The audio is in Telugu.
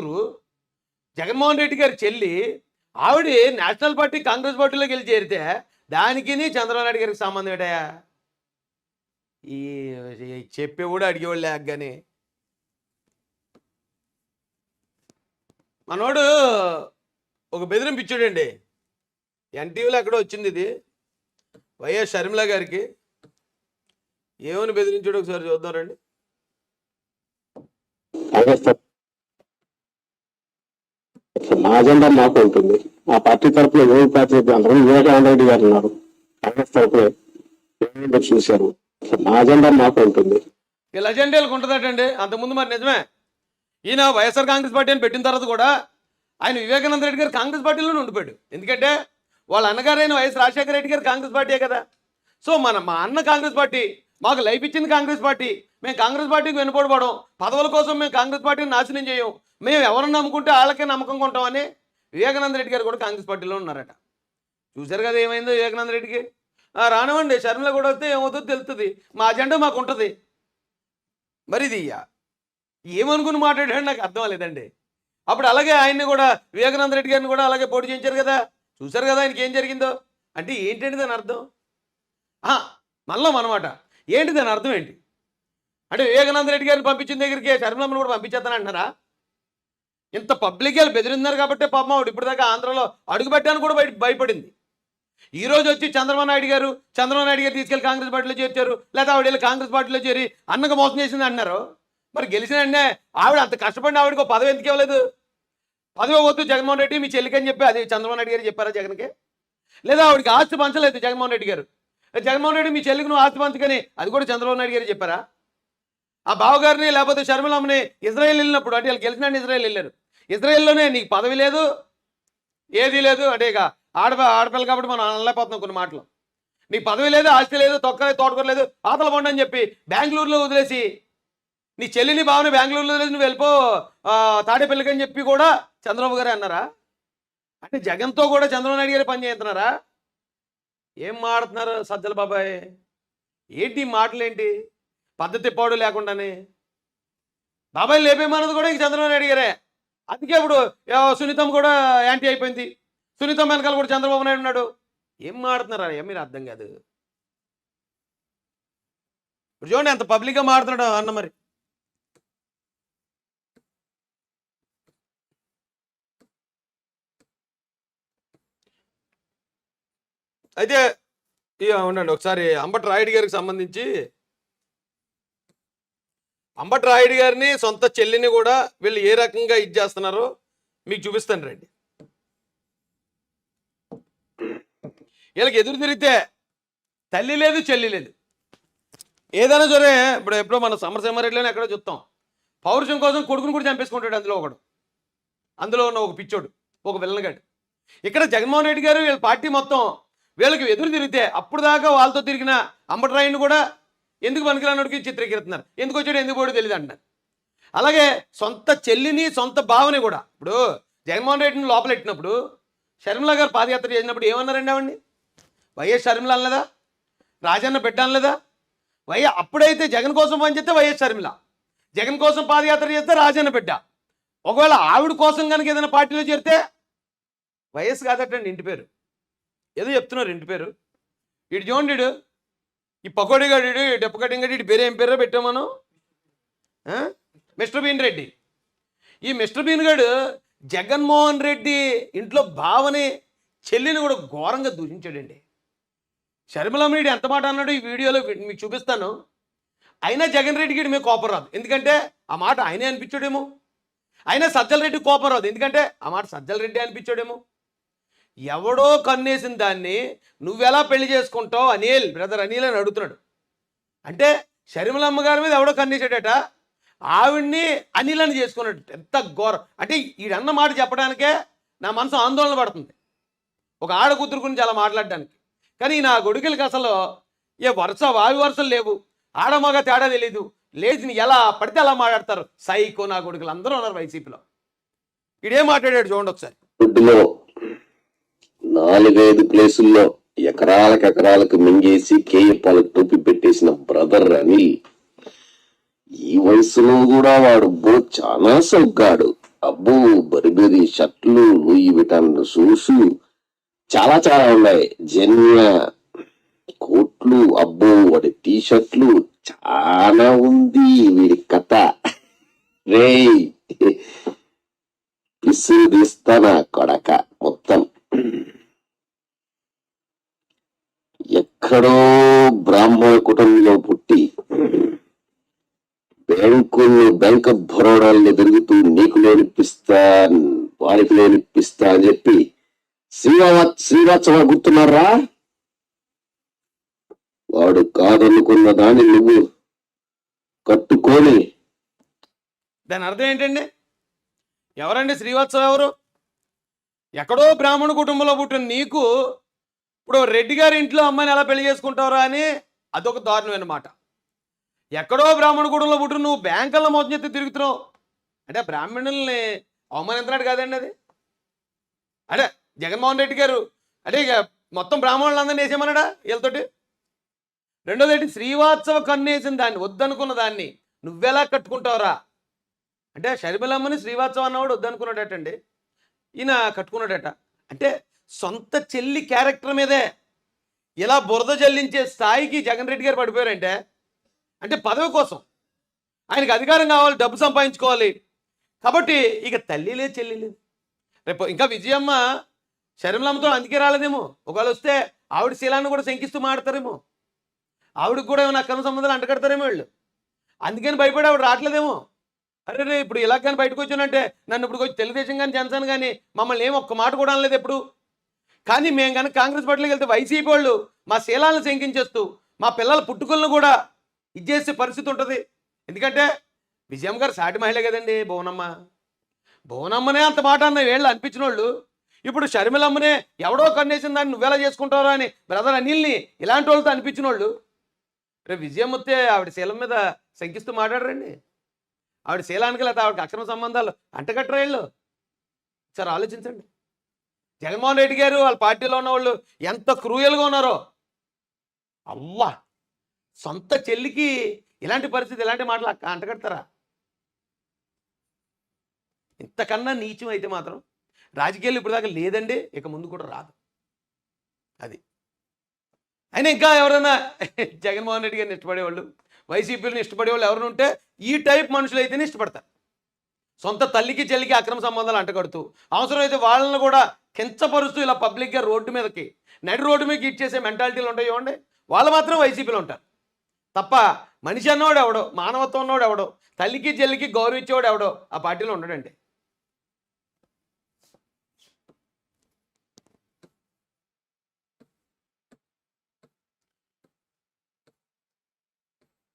కూతురు జగన్మోహన్ రెడ్డి గారి చెల్లి ఆవిడ నేషనల్ పార్టీ కాంగ్రెస్ పార్టీలోకి వెళ్ళి చేరితే దానికి చంద్రబాబు నాయుడు గారికి సంబంధం ఏంటయా ఈ ఈ చెప్పి కూడా అడిగేవాళ్ళు లేక కానీ మనోడు ఒక బెదిరింపు ఇచ్చాడండి. ఎన్టీవీలో ఎక్కడో వచ్చింది ఇది. వైఎస్ షర్మిల గారికి. ఏమని బెదిరించాడు ఒకసారి చూద్దాం రండి. మా అజెండా మాకు ఉంటుంది. ఆ పార్టీ తరఫున ఎవరు ప్రాతినిధ్యం అందరూ వివేకానంద రెడ్డి గారు ఉన్నారు. కాంగ్రెస్ తరఫున చూశారు మా అజెండా మాకు ఉంటుంది. వీళ్ళ అజెండాలకు ఉంటుందటండి. అంతకుముందు మరి నిజమే. ఈయన వైఎస్ఆర్ కాంగ్రెస్ పార్టీ అని పెట్టిన తర్వాత కూడా ఆయన వివేకానంద రెడ్డి గారు కాంగ్రెస్ పార్టీలోనే ఉండిపోయాడు. ఎందుకంటే వాళ్ళ అన్నగారైన వైఎస్ రాజశేఖర రెడ్డి గారు కాంగ్రెస్ పార్టీయే కదా. సో మన మా అన్న కాంగ్రెస్ పార్టీ మాకు లైఫ్ ఇచ్చింది కాంగ్రెస్ పార్టీ. మేము కాంగ్రెస్ పార్టీకి వెనుపడబడం పదవుల కోసం మేము కాంగ్రెస్ పార్టీని నాశనం చేయం. మేము ఎవరిని నమ్ముకుంటే వాళ్ళకే నమ్మకం కొంటామని వివేకానంద రెడ్డి గారు కూడా కాంగ్రెస్ పార్టీలో ఉన్నారట. చూశారు కదా ఏమైందో వివేకానంద రెడ్డికి? రానివ్వండి షర్మిల కూడా వస్తే ఏమవుతుందో తెలుస్తుంది మా అజెండా మాకు ఉంటుంది. మరి ఇది ఏమనుకుని మాట్లాడాడు నాకు అర్థం లేదండి అప్పుడు అలాగే ఆయన్ని కూడా వివేకానంద రెడ్డి గారిని కూడా అలాగే పోటీ చేయించారు కదా. చూశారు కదా ఆయనకి ఏం జరిగిందో? అంటే ఏంటంటే దాని అర్థం? మళ్ళం అనమాట ఏంటి దాని అర్థం ఏంటి? అంటే వివేకానంద రెడ్డి గారిని పంపించిన దగ్గరికి శర్మలమ్మని కూడా పంపించేస్తానంటున్నారా? ఇంత పబ్లిక్ వెళ్ళి బెదిరిన్నారు కాబట్టి పాపం ఆవిడ ఇప్పటిదాకా ఆంధ్రలో అడుగుపెట్టాను కూడా బయట భయపడింది. ఈ రోజు వచ్చి చంద్రబాబు నాయుడు గారు చంద్రబాబు నాయుడు గారు తీసుకెళ్ళి కాంగ్రెస్ పార్టీలో చేర్చారు లేదా ఆవిడ వెళ్ళి కాంగ్రెస్ పార్టీలో చేరి అన్నకు మోసం చేసింది అన్నారు మరి గెలిచిన ఆవిడ అంత కష్టపడిన ఆవిడకి ఒక పదవి ఎందుకు ఇవ్వలేదు? పదవి వద్దు జగన్మోహన్ రెడ్డి మీ చెల్లికని అని చెప్పి అది చంద్రబాబు నాయుడు గారు చెప్పారా జగన్కి? లేదా ఆవిడకి ఆస్తి పంచలేదు జగన్మోహన్ రెడ్డి గారు? జగన్మోహన్ రెడ్డి మీ చెల్లికి నువ్వు ఆస్తి పంచకని అది కూడా చంద్రబాబు నాయుడు గారు చెప్పారా? ఆ బావగారిని లేకపోతే షర్మిలమ్మని ఇజ్రాయెల్ వెళ్ళినప్పుడు అంటే వాళ్ళు గెలిచినండి ఇజ్రాయెల్ వెళ్ళారు. ఇజ్రాయెల్లోనే నీకు పదవి లేదు ఏది లేదు. అంటే ఇక ఆడ ఆడపిల్ల కాబట్టి మనం అనలేకపోతున్నాం కొన్ని మాటలు. నీకు పదవి లేదు ఆస్తి లేదు తొక్కలేదు తోటకూర లేదు ఆతల పండు అని చెప్పి బెంగళూరులో వదిలేసి నీ చెల్లిని భావన బెంగళూరులో వదిలేసి నువ్వు వెళ్ళిపో ఆ, తాడేపల్లికి అని చెప్పి కూడా చంద్రబాబు గారే అన్నారా? అంటే జగన్తో కూడా చంద్రబాబు నాయుడు గారు పని చేస్తున్నారా? ఏం మాడుతున్నారు సజ్జల బాబాయ్? ఏంటి మాటలేంటి? మాటలు ఏంటి పద్ధతి పాడు లేకుండానే. బాబాయ్ లేపేమన్నది కూడా ఇంక చంద్రబాబు నాయుడు గారే. అందుకే ఇప్పుడు సునీతం కూడా యాంటీ అయిపోయింది. సునీతం వెనకాల కూడా చంద్రబాబు నాయుడు ఉన్నాడు. ఏం మాడుతున్నారా ఏం మీరు అర్థం కాదు. ఇప్పుడు చూడండి ఎంత పబ్లిక్గా మాడుతున్నాడు అన్న మరి. అయితే ఉండండి ఒకసారి అంబటి రాయుడు గారికి సంబంధించి అంబటి రాయుడు గారిని సొంత చెల్లిని కూడా వీళ్ళు ఏ రకంగా ఇది చేస్తున్నారో మీకు చూపిస్తాను రండి. వీళ్ళకి ఎదురు తిరిగితే తల్లి లేదు చెల్లి లేదు. ఏదైనా సరే ఇప్పుడు ఎప్పుడో మన సమరసింహారెడ్డిలోనే ఎక్కడో చూస్తాం. పౌరుషం కోసం కొడుకుని కూడా చంపేసుకుంటాడు అందులో ఒకడు. అందులో ఉన్న ఒక పిచ్చోడు ఒక విల్లనగాడు ఇక్కడ జగన్మోహన్ రెడ్డి గారు వీళ్ళ పార్టీ మొత్తం వీళ్ళకి ఎదురు తిరిగితే అప్పుడు దాకా వాళ్ళతో తిరిగిన అంబటరాయుడిని కూడా ఎందుకు పనికిరానుడికి చిత్రీకరిస్తున్నారు? ఎందుకు వచ్చాడు? ఎందుకు పోడు తెలియదు అంటున్నారు. అలాగే సొంత చెల్లిని సొంత భావని కూడా. ఇప్పుడు జగన్మోహన్ రెడ్డిని లోపలెట్టినప్పుడు షర్మిల గారు పాదయాత్ర చేసినప్పుడు ఏమన్నారండి ఆవిడ్ని? వైఎస్ షర్మిల అనలేదా? రాజన్న బిడ్డ అనలేదా? వై అప్పుడైతే జగన్ కోసం పనిచేస్తే వైఎస్ షర్మిల. జగన్ కోసం పాదయాత్ర చేస్తే రాజన్న బిడ్డ. ఒకవేళ ఆవిడ కోసం కనుక ఏదైనా పార్టీలో చేరితే వైఎస్ కాదటండి ఇంటి పేరు. ఏదో చెప్తున్నారు ఇంటి పేరు. ఇటు చూడండి ఈ పకోడీ గడు డెప్పు కటింగ్ గడి పేరు ఏం పేరు పెట్టాం మనం? Mr Bean Reddy. ఈ మిస్టర్ బీన్ గడు జగన్మోహన్ రెడ్డి ఇంట్లో భావని చెల్లిని కూడా ఘోరంగా దూషించాడండి. షర్మిలమ్మరెడ్డి ఎంత మాట అన్నాడు ఈ వీడియోలో మీకు చూపిస్తాను. అయినా జగన్ రెడ్డికి మీకు కోపం రాదు. ఎందుకంటే ఆ మాట ఆయనే అనిపించాడేమో. అయినా సజ్జల రెడ్డి కోపం రాదు. ఎందుకంటే ఆ మాట సజ్జల రెడ్డి అనిపించాడేమో. ఎవడో కన్నేసిన దాన్ని నువ్వెలా పెళ్ళి చేసుకుంటావు? అనిల్ బ్రదర్ అనిల్ అని అడుగుతున్నాడు. అంటే షర్మిలమ్మ గారి మీద ఎవడో కన్నేసాడట ఆవిడ్ని అనిల్ అని చేసుకున్నాడు. ఎంత ఘోరం. అంటే ఈడన్న మాట చెప్పడానికే నా మనసు ఆందోళన పడుతుంది. ఒక ఆడ కూతురు గురించి అలా మాట్లాడడానికి. కానీ నా గొడుగులకి అసలు ఏ వరుస వావి వరుసలు లేవు. ఆడమగ తేడా తెలీదు. లేచిని ఎలా పడితే అలా మాట్లాడతారు. సైకో నా కొడుకులు అందరూ ఉన్నారు వైసీపీలో. ఇడేం మాట్లాడాడు చూడండి ఒకసారి. నాలుగైదు ప్లేసుల్లో ఎకరాలకు ఎకరాలకు మింగేసి కేయపాలకు తొప్పి పెట్టేసిన బ్రదర్ అనిల్. ఈ వయసులో కూడా వాడు బో చాలా సౌగ్గాడు అబ్బో బరిబెరి షర్ట్లు లూయి విటాన్ షూస్ చాలా చాలా ఉన్నాయి. జన్య కోట్లు అబ్బో వాడి టీ షర్ట్లు చాలా ఉంది వీడి కథ. రే పిసిదిస్తానా కొడక మొత్తం. ఎక్కడో బ్రాహ్మణ కుటుంబంలో పుట్టి బ్యాంకులు బ్యాంక్ ఆఫ్ బరోడాల్ని తిరుగుతూ నీకు నేర్పిస్తా వాడికి నేర్పిస్తా అని చెప్పి శ్రీవా శ్రీవాత్సవ గుర్తున్నారా? వాడు కాదనుకున్న దాన్ని నువ్వు కట్టుకొని దాని అర్థం ఏంటండి? ఎవరండి శ్రీవాత్సవ ఎవరు? ఎక్కడో బ్రాహ్మణ కుటుంబంలో పుట్టిన నీకు ఇప్పుడు రెడ్డి గారి ఇంట్లో అమ్మాయిని ఎలా పెళ్ళి చేసుకుంటారా అని అదొక దారుణమైన మాట. ఎక్కడో బ్రాహ్మణ గుడంలో పుట్టిన నువ్వు బ్యాంకుల్లో మోసం చెత్తి తిరుగుతున్నావు. అంటే బ్రాహ్మణుల్ని అవమానించినట్టు కాదండి అది. అదే జగన్మోహన్ రెడ్డి గారు అంటే ఇక మొత్తం బ్రాహ్మణులందరినీ వేసేయమన్నాడా వీళ్ళతోటి? రెండోది ఏంటి శ్రీవాత్సవ కన్నేసిన దాన్ని వద్దనుకున్న దాన్ని నువ్వెలా కట్టుకుంటావురా? అంటే షర్మిలమ్మని శ్రీవాత్సవ అన్నవాడు వద్దనుకున్నాడటండి. ఈయన కట్టుకున్నాడట. అంటే సొంత చెల్లి క్యారెక్టర్ మీదే ఇలా బురద జల్లించే స్థాయికి జగన్ రెడ్డి గారు పడిపోయారంటే అంటే పదవి కోసం ఆయనకి అధికారం కావాలి డబ్బు సంపాదించుకోవాలి. కాబట్టి ఇక తల్లి లేదు చెల్లి లేదు. రేపు ఇంకా విజయమ్మ శర్మలమ్మతో అందుకే రాలేదేమో. ఒకవేళ వస్తే ఆవిడ శీలాన్ని కూడా శంకిస్తూ మాడతారేమో. ఆవిడకి కూడా ఏమైనా అక్రమ సంబంధాలు అంటగడతారేమో వీళ్ళు. అందుకని భయపడి ఆవిడ రావట్లేదేమో. అరే రే ఇప్పుడు ఇలా కానీ బయటకు వచ్చానంటే నన్ను ఇప్పుడు వచ్చి తెలుగుదేశం కానీ జనసేన కానీ మమ్మల్ని ఏం ఒక్క మాట కూడా అనలేదు ఎప్పుడు? కానీ మేము కనుక కాంగ్రెస్ పార్టీలోకి వెళ్తే వైసీపీ వాళ్ళు మా శీలాలను శంకించేస్తూ మా పిల్లల పుట్టుకలను కూడా ఇచ్చేసే పరిస్థితి ఉంటుంది. ఎందుకంటే విజయం గారు సాటి మహిళ కదండి భువనమ్మ భువనమ్మనే అంత మాట అన్న వీళ్ళు అనిపించిన వాళ్ళు ఇప్పుడు షర్మిలమ్మనే ఎవడో కన్నేసిన దాన్ని నువ్వెలా చేసుకుంటారో అని బ్రదర్ అనిల్ని ఇలాంటి వాళ్ళతో అనిపించిన వాళ్ళు రేపు విజయం వస్తే ఆవిడ శీలం మీద శంకిస్తూ మాట్లాడరండి. ఆవిడ శీలానికి లేకపోతే ఆవిడకి అక్షర సంబంధాలు అంటగట్టరా వీళ్ళు? సార్ ఆలోచించండి. జగన్మోహన్ రెడ్డి గారు వాళ్ళ పార్టీలో ఉన్న వాళ్ళు ఎంత క్రూయల్గా ఉన్నారో. అవ్వా! సొంత చెల్లికి ఇలాంటి పరిస్థితి ఇలాంటి మాటలు అంటగడతారా? ఇంతకన్నా నీచం అయితే మాత్రం రాజకీయాలు ఇప్పుడు దాకా లేదండి ఇక ముందు కూడా రాదు. అది. అయినా ఇంకా ఎవరైనా జగన్మోహన్ రెడ్డి గారిని ఇష్టపడేవాళ్ళు వైసీపీని ఇష్టపడేవాళ్ళు ఎవరైనా ఉంటే ఈ టైప్ మనుషులు అయితేనే ఇష్టపడతారు. సొంత తల్లికి చెల్లికి అక్రమ సంబంధాలు అంటగడుతూ అవసరమైతే వాళ్ళని కూడా కించపరుస్తూ ఇలా పబ్లిక్గా రోడ్డు మీదకి నడి రోడ్డు మీదకి ఇచ్చేసే మెంటాలిటీలు ఉంటాయి ఇవ్వండి వాళ్ళు మాత్రం వైసీపీలో ఉంటారు. తప్ప మనిషి అన్నవాడు ఎవడో మానవత్వం ఉన్నవాడు ఎవడో తల్లికి చెల్లికి గౌరవించేవాడు ఎవడో ఆ పార్టీలో ఉండడండి.